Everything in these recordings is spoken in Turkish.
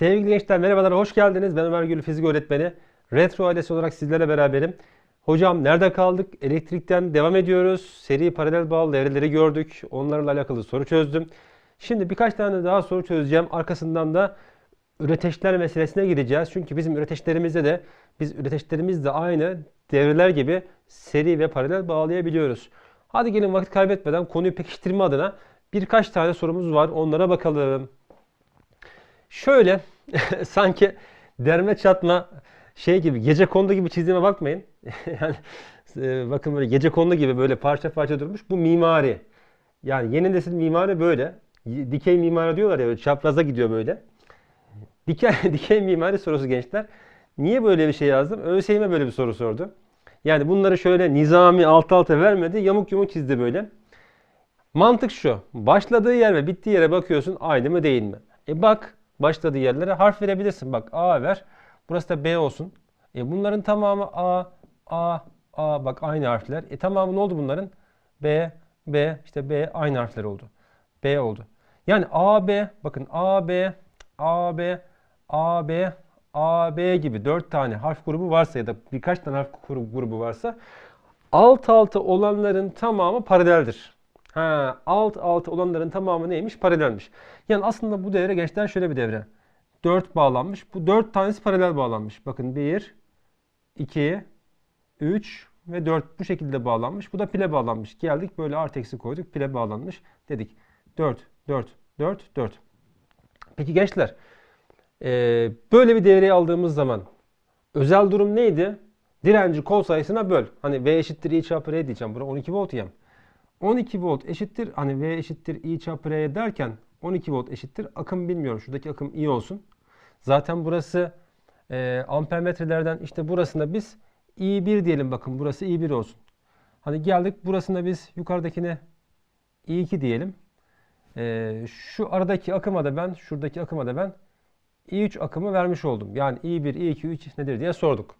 Sevgili gençler merhabalar, hoş geldiniz. Ben Ömer Gül, fizik öğretmeni. Retro ailesi olarak sizlerle beraberim. Hocam nerede kaldık? Elektrikten devam ediyoruz. Seri paralel bağlı devreleri gördük. Onlarla alakalı soru çözdüm. Şimdi birkaç tane daha soru çözeceğim. Arkasından da üreteçler meselesine gireceğiz. Çünkü bizim üreteçlerimizde de biz üreteçlerimizde aynı devreler gibi seri ve paralel bağlayabiliyoruz. Hadi gelin vakit kaybetmeden konuyu pekiştirme adına birkaç tane sorumuz var. Onlara bakalım. Şöyle sanki derme çatma şey gibi gece kondu gibi çizdiğime bakmayın. yani e, bakın böyle gece kondu gibi böyle parça parça durmuş. Bu mimari. Yani yeni nesil mimari böyle. Dikey mimari diyorlar ya böyle çapraza gidiyor böyle. Dikey, dikey mimari sorusu gençler. Niye böyle bir şey yazdım? ÖSYM böyle bir soru sordu. Yani bunları şöyle nizami alt alta vermedi. Yamuk yumuk çizdi böyle. Mantık şu. Başladığı yer ve bittiği yere bakıyorsun aynı mı değil mi? E bak başladığı yerlere harf verebilirsin. Bak A ver. Burası da B olsun. E bunların tamamı A, A, A. Bak aynı harfler. E tamamı ne oldu bunların? B, B, işte B aynı harfler oldu. B oldu. Yani A, B, bakın A, B, A, B, A, B, A, B gibi dört tane harf grubu varsa ya da birkaç tane harf grubu varsa alt alta olanların tamamı paraleldir. Ha, alt alta olanların tamamı neymiş? Paralelmiş. Yani aslında bu devre gençler şöyle bir devre. 4 bağlanmış. Bu 4 tanesi paralel bağlanmış. Bakın 1, 2, 3 ve 4 bu şekilde bağlanmış. Bu da pile bağlanmış. Geldik böyle artı eksi koyduk. Pile bağlanmış. Dedik 4, 4, 4, 4. Peki gençler eee, böyle bir devreyi aldığımız zaman özel durum neydi? Direnci kol sayısına böl. Hani V eşittir I çarpı R diyeceğim. Bura 12 volt diyeceğim. 12 volt eşittir hani V eşittir I çarpı R derken 12 volt eşittir akım bilmiyorum. Şuradaki akım I olsun. Zaten burası e, ampermetrelerden işte burasında biz I1 diyelim bakın burası I1 olsun. Hani geldik burasında biz yukarıdakine I2 diyelim. E, şu aradaki akıma da ben şuradaki akıma da ben I3 akımı vermiş oldum. Yani I1, I2, I3 nedir diye sorduk.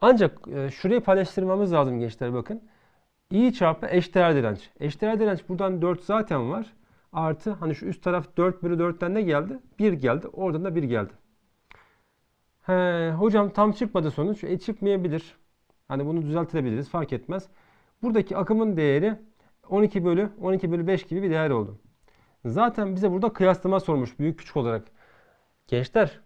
Ancak e, şurayı paylaştırmamız lazım gençler bakın. I çarpı eşdeğer direnç. Eşdeğer direnç buradan 4 zaten var. Artı hani şu üst taraf 4 bölü 4'ten ne geldi? 1 geldi. Oradan da 1 geldi. He, hocam tam çıkmadı sonuç. E çıkmayabilir. Hani bunu düzeltilebiliriz. Fark etmez. Buradaki akımın değeri 12 bölü 12 bölü 5 gibi bir değer oldu. Zaten bize burada kıyaslama sormuş büyük küçük olarak. Gençler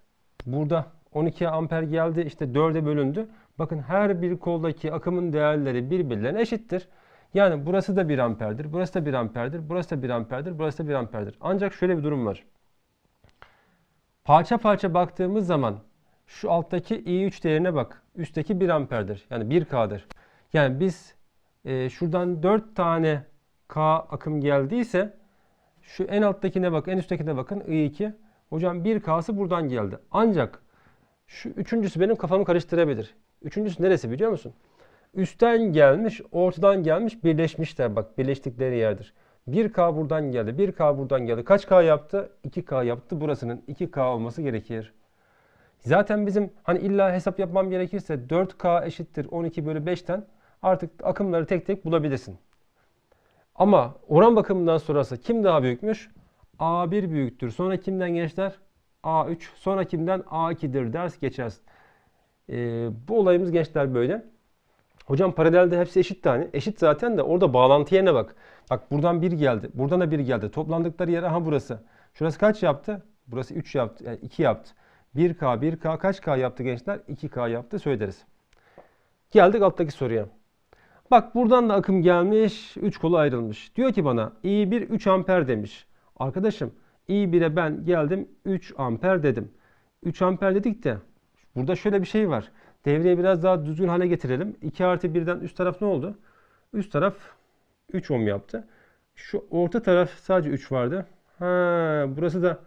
burada 12 amper geldi işte 4'e bölündü. Bakın her bir koldaki akımın değerleri birbirlerine eşittir. Yani burası da 1 amperdir, burası da 1 amperdir, burası da 1 amperdir, burası da 1 amperdir. Ancak şöyle bir durum var. Parça parça baktığımız zaman şu alttaki I3 değerine bak. Üstteki 1 amperdir. Yani 1K'dır. Yani biz e, şuradan 4 tane K akım geldiyse şu en alttakine bak, en üsttekine bakın I2. Hocam 1K'sı buradan geldi. Ancak şu üçüncüsü benim kafamı karıştırabilir. Üçüncüsü neresi biliyor musun? Üstten gelmiş, ortadan gelmiş, birleşmişler. Bak birleştikleri yerdir. 1K buradan geldi, 1K buradan geldi. Kaç K yaptı? 2K yaptı. Burasının 2K olması gerekir. Zaten bizim hani illa hesap yapmam gerekirse 4K eşittir 12 bölü 5'ten artık akımları tek tek bulabilirsin. Ama oran bakımından sonrası kim daha büyükmüş? A1 büyüktür. Sonra kimden gençler? A3. Sonra kimden? A2'dir ders geçersin. Ee, bu olayımız gençler böyle. Hocam paralelde hepsi eşit tane. Eşit zaten de orada bağlantı yerine bak. Bak buradan 1 geldi. Buradan da 1 geldi. Toplandıkları yer aha burası. Şurası kaç yaptı? Burası 3 yaptı. Yani 2 yaptı. 1K, 1K kaç K yaptı gençler? 2K yaptı söyleriz. Geldik alttaki soruya. Bak buradan da akım gelmiş, 3 kolu ayrılmış. Diyor ki bana I1 3 amper demiş. Arkadaşım I1'e ben geldim 3 amper dedim. 3 amper dedik de burada şöyle bir şey var. Devreyi biraz daha düzgün hale getirelim. 2 artı 1'den üst taraf ne oldu? Üst taraf 3 ohm yaptı. Şu orta taraf sadece 3 vardı. Ha, burası da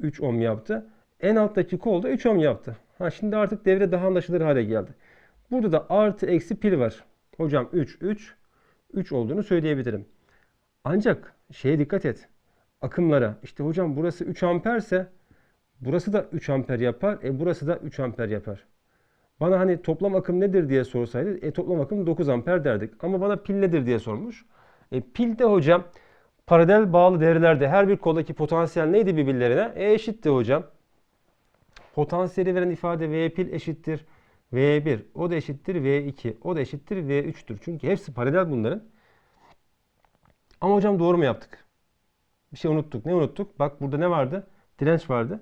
3 ohm yaptı. En alttaki kol da 3 ohm yaptı. Ha, şimdi artık devre daha anlaşılır hale geldi. Burada da artı eksi pil var. Hocam 3, 3, 3 olduğunu söyleyebilirim. Ancak şeye dikkat et. Akımlara. İşte hocam burası 3 amperse burası da 3 amper yapar. E burası da 3 amper yapar. Bana hani toplam akım nedir diye sorsaydı e toplam akım 9 amper derdik. Ama bana pil nedir diye sormuş. E pil de hocam paralel bağlı devrelerde her bir koldaki potansiyel neydi birbirlerine? E eşitti hocam. Potansiyeli veren ifade V pil eşittir V1. O da eşittir V2. O da eşittir V3'tür. Çünkü hepsi paralel bunların. Ama hocam doğru mu yaptık? Bir şey unuttuk. Ne unuttuk? Bak burada ne vardı? Direnç vardı.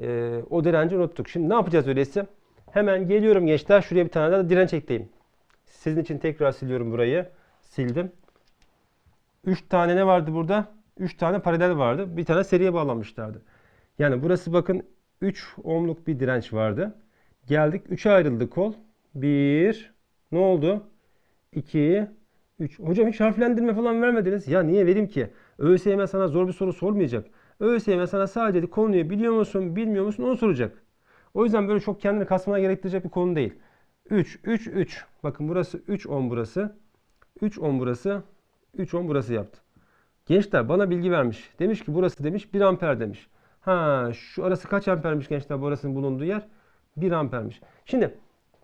Ee, o direnci unuttuk. Şimdi ne yapacağız öyleyse? Hemen geliyorum gençler. Şuraya bir tane daha direnç ekleyeyim. Sizin için tekrar siliyorum burayı. Sildim. 3 tane ne vardı burada? 3 tane paralel vardı. Bir tane seriye bağlanmışlardı. Yani burası bakın 3 ohmluk bir direnç vardı. Geldik 3'e ayrıldı kol. 1 ne oldu? 2 3. Hocam hiç harflendirme falan vermediniz. Ya niye vereyim ki? ÖSYM sana zor bir soru sormayacak. ÖSYM sana sadece konuyu biliyor musun, bilmiyor musun onu soracak. O yüzden böyle çok kendini kasmana gerektirecek bir konu değil. 3 3 3. Bakın burası 3 ohm burası. 3 ohm burası. 3 ohm burası yaptı. Gençler bana bilgi vermiş. Demiş ki burası demiş 1 amper demiş. Ha şu arası kaç ampermiş gençler burasının bulunduğu yer? 1 ampermiş. Şimdi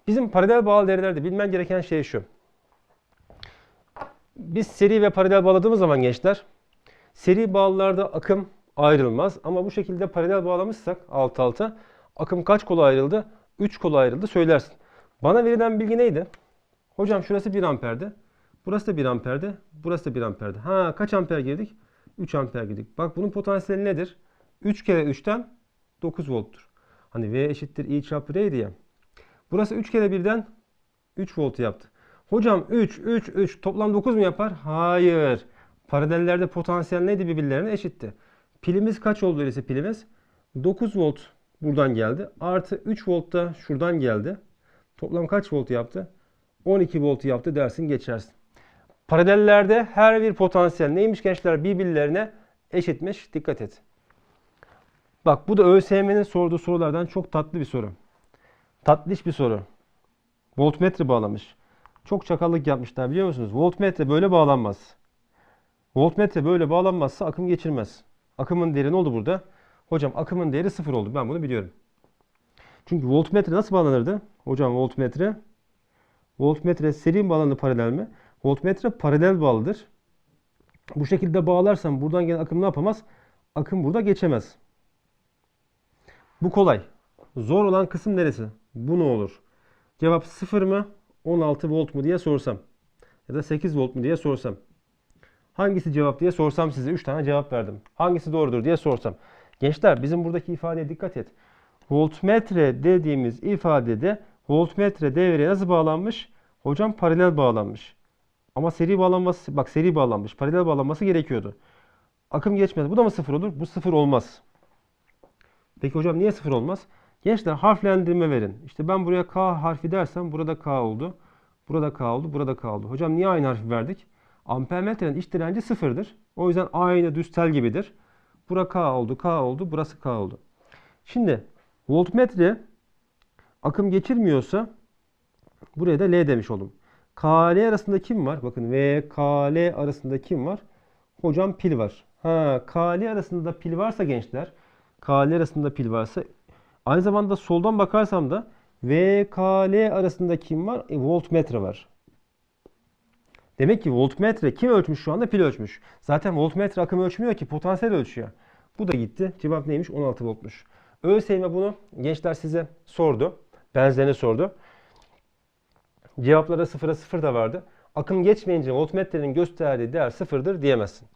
bizim paralel bağlı değerlerde bilmen gereken şey şu. Biz seri ve paralel bağladığımız zaman gençler seri bağlılarda akım ayrılmaz. Ama bu şekilde paralel bağlamışsak alt alta akım kaç kola ayrıldı? 3 kola ayrıldı söylersin. Bana verilen bilgi neydi? Hocam şurası 1 amperdi. Burası da 1 amperdi. Burası da 1 amperdi. Ha kaç amper girdik? 3 amper girdik. Bak bunun potansiyeli nedir? 3 kere 3'ten 9 volttur. Hani V eşittir I çarpı R diye. Burası 3 kere 1'den 3 volt yaptı. Hocam 3, 3, 3 toplam 9 mu yapar? Hayır. Paralellerde potansiyel neydi birbirlerine eşitti. Pilimiz kaç oldu öyleyse pilimiz? 9 volt buradan geldi. Artı 3 volt da şuradan geldi. Toplam kaç volt yaptı? 12 volt yaptı dersin geçersin. Paralellerde her bir potansiyel neymiş gençler birbirlerine eşitmiş. Dikkat et. Bak bu da ÖSYM'nin sorduğu sorulardan çok tatlı bir soru. Tatlış bir soru. Voltmetre bağlamış. Çok çakallık yapmışlar biliyor musunuz? Voltmetre böyle bağlanmaz. Voltmetre böyle bağlanmazsa akım geçirmez. Akımın değeri ne oldu burada? Hocam akımın değeri sıfır oldu. Ben bunu biliyorum. Çünkü voltmetre nasıl bağlanırdı? Hocam voltmetre voltmetre seri mi bağlanır paralel mi? Voltmetre paralel bağlıdır. Bu şekilde bağlarsam buradan gelen akım ne yapamaz? Akım burada geçemez. Bu kolay. Zor olan kısım neresi? Bu ne olur? Cevap 0 mı? 16 volt mu diye sorsam. Ya da 8 volt mu diye sorsam. Hangisi cevap diye sorsam size 3 tane cevap verdim. Hangisi doğrudur diye sorsam. Gençler bizim buradaki ifadeye dikkat et. Voltmetre dediğimiz ifadede voltmetre devreye nasıl bağlanmış? Hocam paralel bağlanmış. Ama seri bağlanması, bak seri bağlanmış. Paralel bağlanması gerekiyordu. Akım geçmez. Bu da mı sıfır olur? Bu sıfır olmaz. Peki hocam niye sıfır olmaz? Gençler harflendirme verin. İşte ben buraya K harfi dersem burada K oldu. Burada K oldu. Burada K oldu. Hocam niye aynı harfi verdik? Ampermetrenin iç direnci sıfırdır. O yüzden aynı düz tel gibidir. Bura K oldu, K oldu, burası K oldu. Şimdi voltmetre akım geçirmiyorsa buraya da L demiş oldum. KL arasında kim var? Bakın V, KL arasında kim var? Hocam pil var. Ha, KL arasında pil varsa gençler, KL arasında pil varsa aynı zamanda soldan bakarsam da V, KL arasında kim var? E, voltmetre var. Demek ki voltmetre kim ölçmüş şu anda? Pil ölçmüş. Zaten voltmetre akım ölçmüyor ki potansiyel ölçüyor. Bu da gitti. Cevap neymiş? 16 voltmuş. ÖSYM bunu gençler size sordu. Benzerini sordu. Cevaplara sıfıra sıfır da vardı. Akım geçmeyince voltmetrenin gösterdiği değer sıfırdır diyemezsin.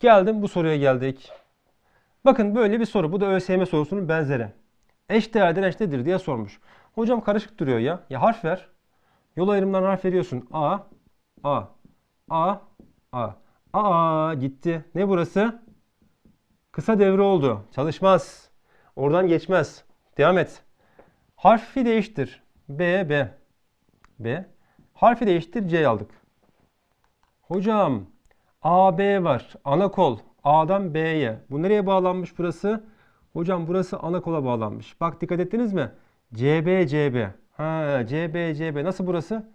Geldim bu soruya geldik. Bakın böyle bir soru. Bu da ÖSYM sorusunun benzeri. Eş değer direnç nedir diye sormuş. Hocam karışık duruyor ya. Ya harf ver. Yol ayrımından harf veriyorsun. A, A, A, A. A gitti. Ne burası? Kısa devre oldu. Çalışmaz. Oradan geçmez. Devam et. Harfi değiştir. B, B. B. Harfi değiştir. C aldık. Hocam A, B var. Ana kol. A'dan B'ye. Bu nereye bağlanmış burası? Hocam burası ana kola bağlanmış. Bak dikkat ettiniz mi? CB, CB. Ha, CB, CB. Nasıl burası?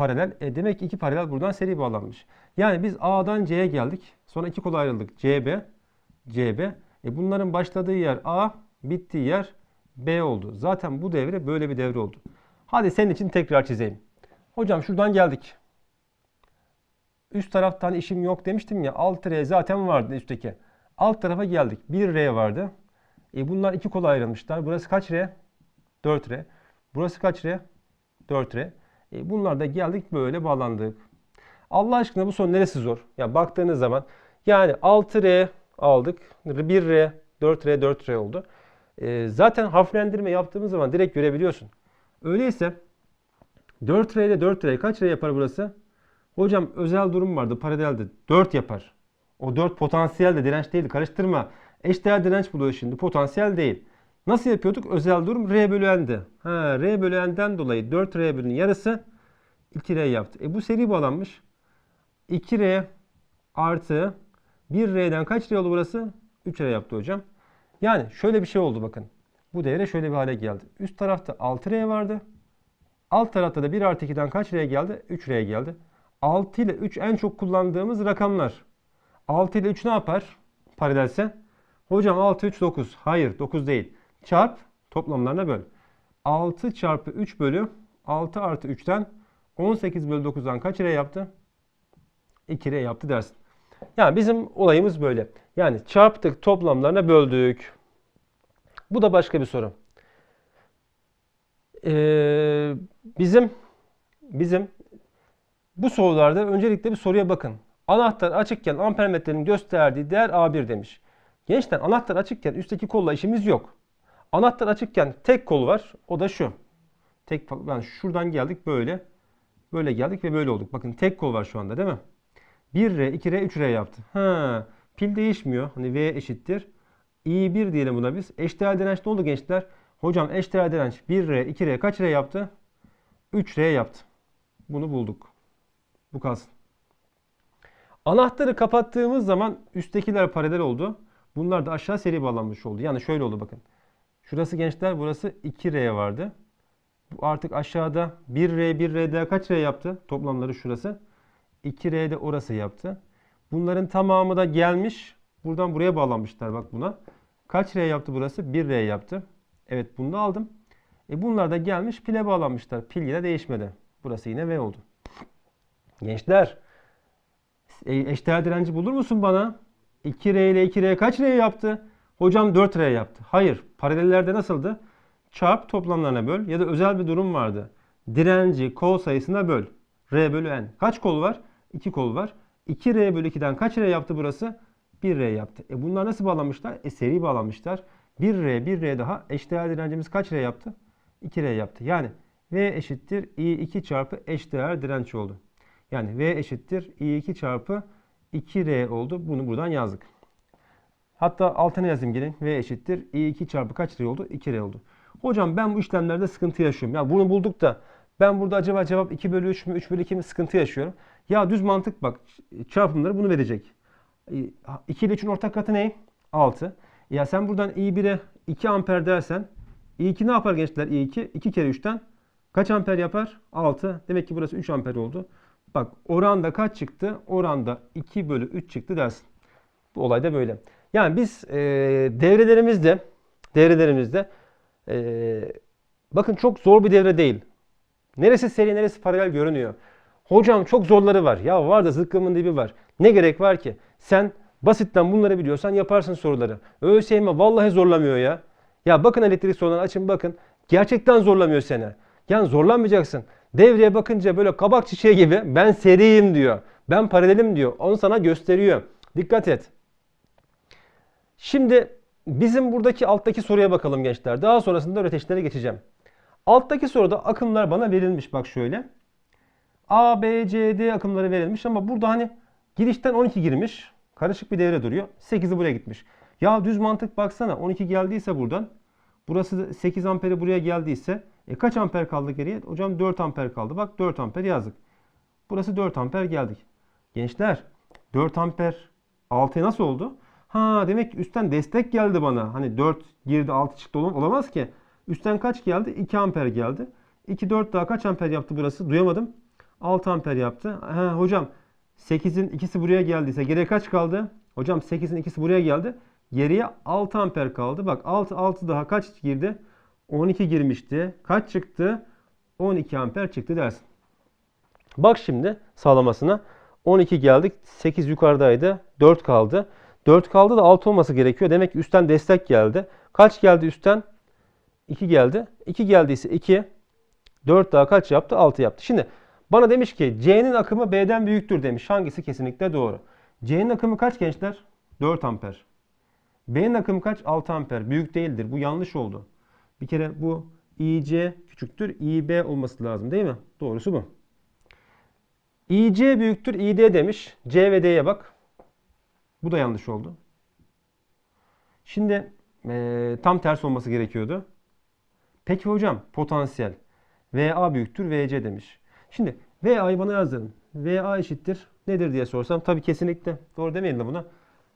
Paralel. E demek ki iki paralel buradan seri bağlanmış. Yani biz A'dan C'ye geldik. Sonra iki kola ayrıldık. CB, CB. E bunların başladığı yer A, bittiği yer B oldu. Zaten bu devre böyle bir devre oldu. Hadi senin için tekrar çizeyim. Hocam şuradan geldik. Üst taraftan işim yok demiştim ya. Alt R zaten vardı üstteki. Alt tarafa geldik. Bir R vardı. E bunlar iki kola ayrılmışlar. Burası kaç R? 4 R. Burası kaç R? 4 R. E bunlar da geldik böyle bağlandık. Allah aşkına bu son neresi zor? Ya baktığınız zaman yani 6R aldık. 1R, 4R, 4R oldu. E, zaten harflendirme yaptığımız zaman direkt görebiliyorsun. Öyleyse 4R ile 4R kaç R yapar burası? Hocam özel durum vardı paralelde 4 yapar. O 4 potansiyel de direnç değildi karıştırma. Eşdeğer direnç buluyor şimdi potansiyel değil. Nasıl yapıyorduk? Özel durum R bölü N'di. Ha, R bölü N'den dolayı 4R bölünün yarısı 2R yaptı. E bu seri bağlanmış. 2R artı 1R'den kaç R oldu burası? 3R yaptı hocam. Yani şöyle bir şey oldu bakın. Bu devre şöyle bir hale geldi. Üst tarafta 6R vardı. Alt tarafta da 1 artı 2'den kaç R geldi? 3R geldi. 6 ile 3 en çok kullandığımız rakamlar. 6 ile 3 ne yapar? Paralelse. Hocam 6, 3, 9. Hayır 9 değil. Çarp toplamlarına böl. 6 çarpı 3 bölü 6 artı 3'ten 18 bölü 9'dan kaç R yaptı? 2 R yaptı dersin. Yani bizim olayımız böyle. Yani çarptık toplamlarına böldük. Bu da başka bir soru. Ee, bizim bizim bu sorularda öncelikle bir soruya bakın. Anahtar açıkken ampermetrenin gösterdiği değer A1 demiş. Gençler anahtar açıkken üstteki kolla işimiz yok. Anahtar açıkken tek kol var. O da şu. Tek yani şuradan geldik böyle. Böyle geldik ve böyle olduk. Bakın tek kol var şu anda değil mi? 1R, 2R, 3R yaptı. Ha, pil değişmiyor. Hani V eşittir. I1 diyelim buna biz. Eşdeğer direnç ne oldu gençler? Hocam eşdeğer direnç 1R, 2R kaç R yaptı? 3R yaptı. Bunu bulduk. Bu kalsın. Anahtarı kapattığımız zaman üsttekiler paralel oldu. Bunlar da aşağı seri bağlanmış oldu. Yani şöyle oldu bakın. Şurası gençler burası 2R vardı. Bu artık aşağıda 1R 1R kaç R yaptı? Toplamları şurası. 2R de orası yaptı. Bunların tamamı da gelmiş. Buradan buraya bağlanmışlar bak buna. Kaç R yaptı burası? 1R yaptı. Evet bunu da aldım. E bunlar da gelmiş pile bağlanmışlar. Pil yine değişmedi. Burası yine V oldu. Gençler e, eşdeğer direnci bulur musun bana? 2R ile 2R kaç R yaptı? Hocam 4R yaptı. Hayır. Paralellerde nasıldı? Çarp toplamlarına böl ya da özel bir durum vardı. Direnci kol sayısına böl. R bölü N. Kaç kol var? 2 kol var. 2R bölü 2'den kaç R yaptı burası? 1R yaptı. E bunlar nasıl bağlanmışlar? E seri bağlanmışlar. 1R, 1R daha eşdeğer direncimiz kaç R yaptı? 2R yaptı. Yani V eşittir I2 çarpı eşdeğer direnç oldu. Yani V eşittir I2 çarpı 2R oldu. Bunu buradan yazdık. Hatta altına yazayım gelin. V eşittir I2 çarpı kaç R oldu? 2R oldu. Hocam ben bu işlemlerde sıkıntı yaşıyorum. Ya bunu bulduk da ben burada acaba cevap 2 bölü 3 mü 3 bölü 2 mi sıkıntı yaşıyorum. Ya düz mantık bak çarpımları bunu verecek. 2 ile 3'ün ortak katı ne? 6. Ya sen buradan I1'e 2 amper dersen I2 ne yapar gençler I2? 2 kere 3'ten kaç amper yapar? 6. Demek ki burası 3 amper oldu. Bak oranda kaç çıktı? Oranda 2 bölü 3 çıktı dersin. Bu olay da böyle. Yani biz e, devrelerimizde devrelerimizde e, bakın çok zor bir devre değil. Neresi seri neresi paralel görünüyor. Hocam çok zorları var. Ya var da zıkkımın dibi var. Ne gerek var ki? Sen basitten bunları biliyorsan yaparsın soruları. ÖSYM vallahi zorlamıyor ya. Ya bakın elektrik sorularını açın bakın. Gerçekten zorlamıyor seni. Yani zorlanmayacaksın. Devreye bakınca böyle kabak çiçeği gibi ben seriyim diyor. Ben paralelim diyor. Onu sana gösteriyor. Dikkat et. Şimdi bizim buradaki alttaki soruya bakalım gençler. Daha sonrasında öğretişlere geçeceğim. Alttaki soruda akımlar bana verilmiş bak şöyle. A, B, C, D akımları verilmiş ama burada hani girişten 12 girmiş. Karışık bir devre duruyor. 8'i buraya gitmiş. Ya düz mantık baksana 12 geldiyse buradan. Burası 8 amperi buraya geldiyse e kaç amper kaldı geriye? Hocam 4 amper kaldı. Bak 4 amper yazdık. Burası 4 amper geldik. Gençler 4 amper 6'ya nasıl oldu? Ha demek ki üstten destek geldi bana. Hani 4 girdi 6 çıktı olamaz ki. Üstten kaç geldi? 2 amper geldi. 2 4 daha kaç amper yaptı burası? Duyamadım. 6 amper yaptı. Ha, hocam 8'in ikisi buraya geldiyse geriye kaç kaldı? Hocam 8'in ikisi buraya geldi. Geriye 6 amper kaldı. Bak 6 6 daha kaç girdi? 12 girmişti. Kaç çıktı? 12 amper çıktı dersin. Bak şimdi sağlamasına. 12 geldik. 8 yukarıdaydı. 4 kaldı. 4 kaldı da 6 olması gerekiyor. Demek ki üstten destek geldi. Kaç geldi üstten? 2 geldi. 2 geldiyse 2. 4 daha kaç yaptı? 6 yaptı. Şimdi bana demiş ki C'nin akımı B'den büyüktür demiş. Hangisi kesinlikle doğru? C'nin akımı kaç gençler? 4 amper. B'nin akımı kaç? 6 amper. Büyük değildir. Bu yanlış oldu. Bir kere bu IC küçüktür. IB olması lazım değil mi? Doğrusu bu. IC büyüktür. ID demiş. C ve D'ye bak. Bu da yanlış oldu. Şimdi eee, tam ters olması gerekiyordu. Peki hocam potansiyel. VA büyüktür VC demiş. Şimdi VA'yı bana yazdırın. VA eşittir nedir diye sorsam tabii kesinlikle doğru demeyelim de buna.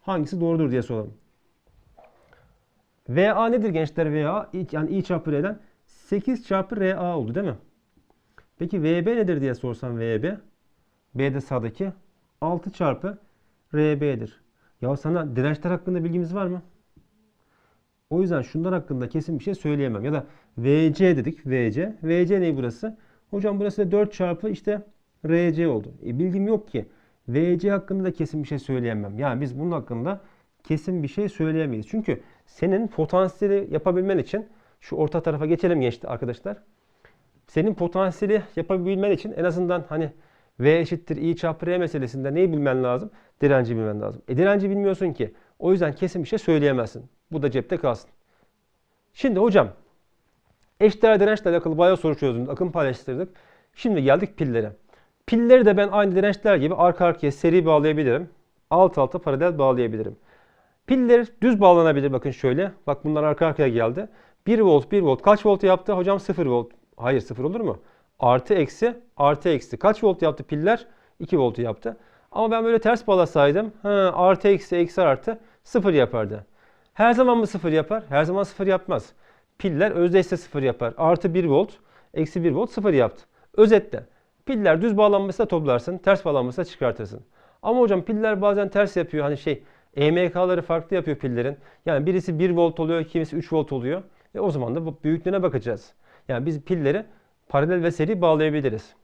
Hangisi doğrudur diye soralım. VA nedir gençler VA? Yani I çarpı R'den 8 çarpı RA oldu değil mi? Peki VB nedir diye sorsam VB. B de sağdaki 6 çarpı RB'dir. Ya sana dirençler hakkında bilgimiz var mı? O yüzden şunlar hakkında kesin bir şey söyleyemem. Ya da VC dedik. VC. VC ne burası? Hocam burası da 4 çarpı işte RC oldu. E, bilgim yok ki. VC hakkında da kesin bir şey söyleyemem. Yani biz bunun hakkında kesin bir şey söyleyemeyiz. Çünkü senin potansiyeli yapabilmen için şu orta tarafa geçelim geçti arkadaşlar. Senin potansiyeli yapabilmen için en azından hani V eşittir I çarpı R meselesinde neyi bilmen lazım? Direnci bilmen lazım. E direnci bilmiyorsun ki. O yüzden kesin bir şey söyleyemezsin. Bu da cepte kalsın. Şimdi hocam eşdeğer dirençle alakalı bayağı soru çözdüm. Akım paylaştırdık. Şimdi geldik pillere. Pilleri de ben aynı dirençler gibi arka arkaya seri bağlayabilirim. Alt alta paralel bağlayabilirim. Piller düz bağlanabilir bakın şöyle. Bak bunlar arka arkaya geldi. 1 volt 1 volt kaç volt yaptı? Hocam 0 volt. Hayır 0 olur mu? Artı eksi artı eksi. Kaç volt yaptı piller? 2 voltu yaptı. Ama ben böyle ters bağlasaydım ha, artı eksi eksi artı 0 yapardı. Her zaman mı 0 yapar? Her zaman 0 yapmaz. Piller özdeşse 0 yapar. Artı 1 volt, eksi 1 volt 0 yaptı. Özetle piller düz bağlanmışsa toplarsın, ters bağlanmışsa çıkartırsın. Ama hocam piller bazen ters yapıyor. Hani şey EMK'ları farklı yapıyor pillerin. Yani birisi 1 volt oluyor, kimisi 3 volt oluyor. E o zaman da büyüklüğüne bakacağız. Yani biz pilleri paralel ve seri bağlayabiliriz.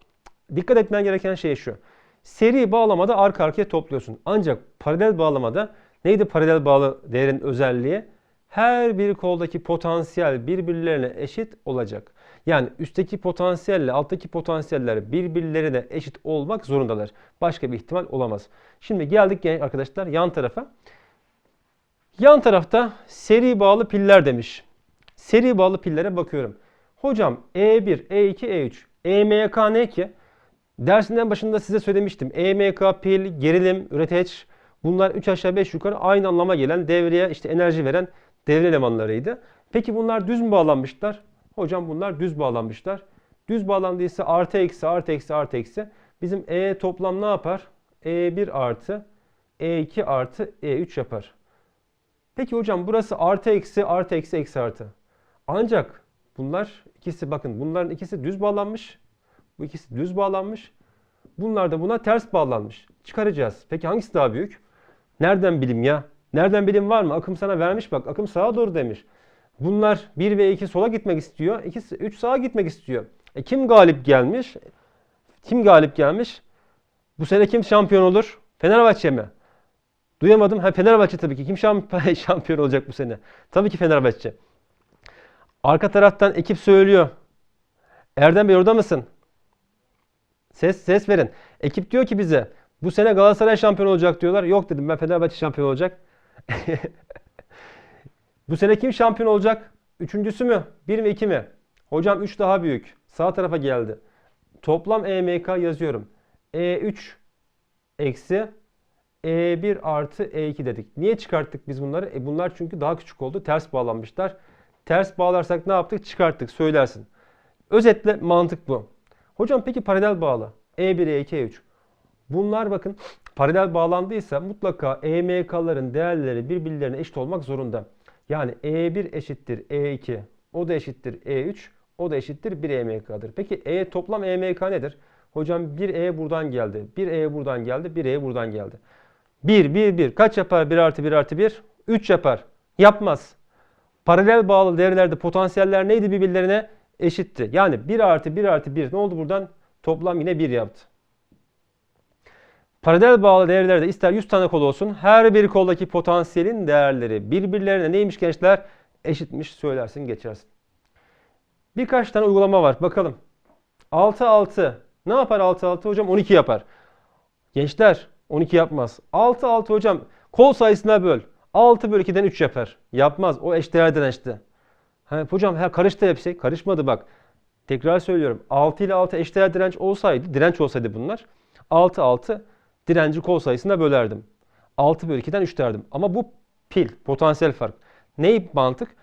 Dikkat etmen gereken şey şu. Seri bağlamada arka arkaya topluyorsun. Ancak paralel bağlamada neydi paralel bağlı değerin özelliği? Her bir koldaki potansiyel birbirlerine eşit olacak. Yani üstteki potansiyelle alttaki potansiyeller birbirlerine eşit olmak zorundalar. Başka bir ihtimal olamaz. Şimdi geldik arkadaşlar yan tarafa. Yan tarafta seri bağlı piller demiş. Seri bağlı pillere bakıyorum. Hocam E E1, E2, E3, EMK ne ki? Dersinden başında size söylemiştim. EMK, pil, gerilim, üreteç bunlar 3 aşağı 5 yukarı aynı anlama gelen devreye işte enerji veren devre elemanlarıydı. Peki bunlar düz mü bağlanmışlar? Hocam bunlar düz bağlanmışlar. Düz bağlandıysa artı eksi artı eksi artı eksi. Bizim E toplam ne yapar? E1 artı E2 artı E3 yapar. Peki hocam burası artı eksi artı eksi eksi artı. Ancak bunlar ikisi bakın bunların ikisi düz bağlanmış. Bu ikisi düz bağlanmış. Bunlar da buna ters bağlanmış. Çıkaracağız. Peki hangisi daha büyük? Nereden bilim ya? Nereden bilim var mı? Akım sana vermiş bak. Akım sağa doğru demiş. Bunlar 1 ve 2 sola gitmek istiyor. 2 3 sağa gitmek istiyor. E kim galip gelmiş? Kim galip gelmiş? Bu sene kim şampiyon olur? Fenerbahçe mi? Duyamadım. Ha Fenerbahçe tabii ki. Kim şamp- şampiyon olacak bu sene? Tabii ki Fenerbahçe. Arka taraftan ekip söylüyor. Erdem Bey orada mısın? Ses ses verin. Ekip diyor ki bize bu sene Galatasaray şampiyon olacak diyorlar. Yok dedim ben Fenerbahçe şampiyon olacak. bu sene kim şampiyon olacak? Üçüncüsü mü? Bir mi iki mi? Hocam 3 daha büyük. Sağ tarafa geldi. Toplam EMK yazıyorum. E3 eksi E1 artı E2 dedik. Niye çıkarttık biz bunları? E bunlar çünkü daha küçük oldu. Ters bağlanmışlar. Ters bağlarsak ne yaptık? Çıkarttık. Söylersin. Özetle mantık bu. Hocam peki paralel bağlı. E1, E2, E3. Bunlar bakın paralel bağlandıysa mutlaka EMK'ların değerleri birbirlerine eşit olmak zorunda. Yani E1 eşittir E2, o da eşittir E3, o da eşittir 1 EMK'dır. Peki E toplam EMK nedir? Hocam 1 E buradan geldi, 1 E buradan geldi, 1 E buradan geldi. 1, 1, 1. Kaç yapar 1 artı 1 artı 1? 3 yapar. Yapmaz. Paralel bağlı değerlerde potansiyeller neydi birbirlerine? Eşitti. Yani 1 artı 1 artı 1 ne oldu buradan? Toplam yine 1 yaptı. Paralel bağlı devrelerde ister 100 tane kol olsun her bir koldaki potansiyelin değerleri birbirlerine neymiş gençler? Eşitmiş söylersin geçersin. Birkaç tane uygulama var bakalım. 6 6 ne yapar 6 6 hocam 12 yapar. Gençler 12 yapmaz. 6 6 hocam kol sayısına böl. 6 bölü 2'den 3 yapar. Yapmaz. O eşdeğer dirençte. Ha, hocam her karıştı hepsi. Karışmadı bak. Tekrar söylüyorum. 6 ile 6 eşdeğer direnç olsaydı, direnç olsaydı bunlar 6 6 direnci kol sayısına bölerdim. 6 bölü 2'den 3 derdim. Ama bu pil, potansiyel fark. Ney mantık?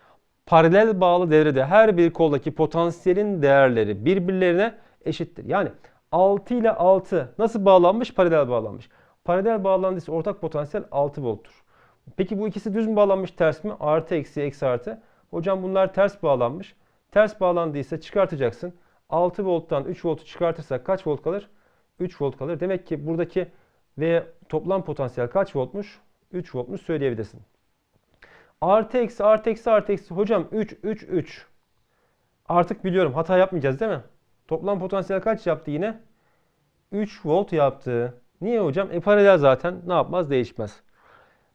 Paralel bağlı devrede her bir koldaki potansiyelin değerleri birbirlerine eşittir. Yani 6 ile 6 nasıl bağlanmış? Paralel bağlanmış. Paralel bağlandıysa ortak potansiyel 6 volttur. Peki bu ikisi düz mü bağlanmış ters mi? Artı eksi eksi artı. Hocam bunlar ters bağlanmış. Ters bağlandıysa çıkartacaksın. 6 volttan 3 voltu çıkartırsak kaç volt kalır? 3 volt kalır. Demek ki buradaki ve toplam potansiyel kaç voltmuş? 3 voltmuş söyleyebilirsin. Artı eksi artı eksi artı eksi. Hocam 3 3 3. Artık biliyorum hata yapmayacağız değil mi? Toplam potansiyel kaç yaptı yine? 3 volt yaptı. Niye hocam? E paralel zaten ne yapmaz değişmez.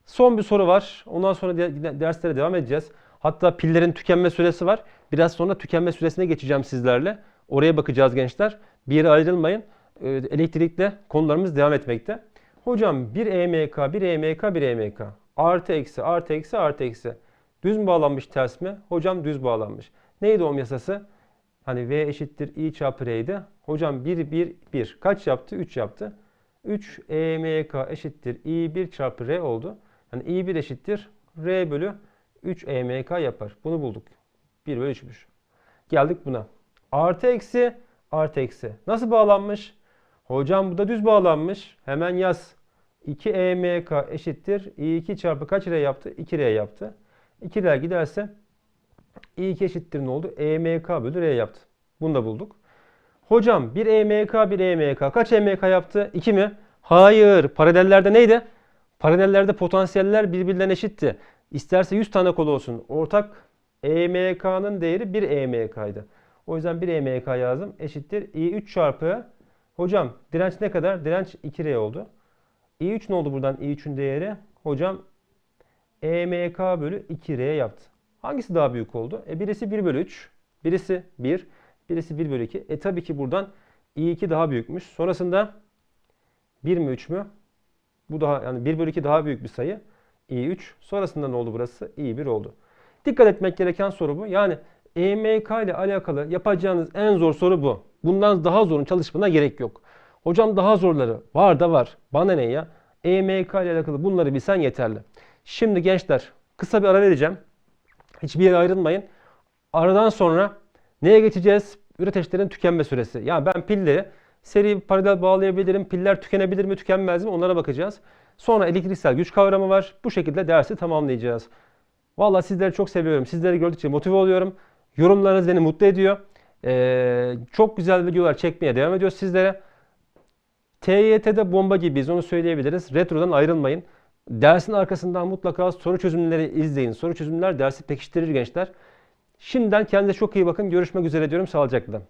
Son bir soru var. Ondan sonra de- derslere devam edeceğiz. Hatta pillerin tükenme süresi var. Biraz sonra tükenme süresine geçeceğim sizlerle. Oraya bakacağız gençler. Bir yere ayrılmayın. Ee, Elektrikle konularımız devam etmekte. Hocam bir EMK, bir EMK, bir EMK. Artı eksi, artı eksi, artı eksi. Düz mü bağlanmış ters mi? Hocam düz bağlanmış. Neydi ohm yasası? Hani V eşittir I çarpı R'ydi. Hocam 1, 1, 1. Kaç yaptı? 3 yaptı. 3 EMK eşittir I1 çarpı R oldu. Yani I1 eşittir R bölü 3 EMK yapar. Bunu bulduk. 1 bölü 3'müş. Geldik buna. Artı eksi artı eksi. Nasıl bağlanmış? Hocam bu da düz bağlanmış. Hemen yaz. 2 EMK eşittir. I2 çarpı kaç R yaptı? 2 R yaptı. 2 R giderse I2 eşittir ne oldu? EMK bölü R yaptı. Bunu da bulduk. Hocam bir EMK bir EMK. Kaç EMK yaptı? 2 mi? Hayır. Paralellerde neydi? Paralellerde potansiyeller birbirlerine eşitti. İsterse 100 tane kol olsun. Ortak EMK'nın değeri 1 EMK'ydı. O yüzden 1 EMK yazdım. Eşittir I3 çarpı Hocam direnç ne kadar? Direnç 2R oldu. I3 ne oldu buradan? I3'ün değeri. Hocam EMK bölü 2R yaptı. Hangisi daha büyük oldu? E birisi 1 bölü 3. Birisi 1. Birisi 1 bölü 2. E tabii ki buradan I2 daha büyükmüş. Sonrasında 1 mi 3 mü? Bu daha yani 1 bölü 2 daha büyük bir sayı. I3. Sonrasında ne oldu burası? I1 oldu. Dikkat etmek gereken soru bu. Yani EMK ile alakalı yapacağınız en zor soru bu. Bundan daha zorun çalışmana gerek yok. Hocam daha zorları var da var. Bana ne ya? EMK ile alakalı bunları bilsen yeterli. Şimdi gençler kısa bir ara vereceğim. Hiçbir yere ayrılmayın. Aradan sonra neye geçeceğiz? Üreteçlerin tükenme süresi. Yani ben pilleri seri paralel bağlayabilirim. Piller tükenebilir mi, tükenmez mi? Onlara bakacağız. Sonra elektriksel güç kavramı var. Bu şekilde dersi tamamlayacağız. Vallahi sizleri çok seviyorum. Sizleri gördükçe motive oluyorum. Yorumlarınız beni mutlu ediyor. Ee, çok güzel videolar çekmeye devam ediyoruz sizlere. TYT'de bomba gibiyiz onu söyleyebiliriz. Retrodan ayrılmayın. Dersin arkasından mutlaka soru çözümleri izleyin. Soru çözümler dersi pekiştirir gençler. Şimdiden kendinize çok iyi bakın. Görüşmek üzere diyorum. Sağlıcakla.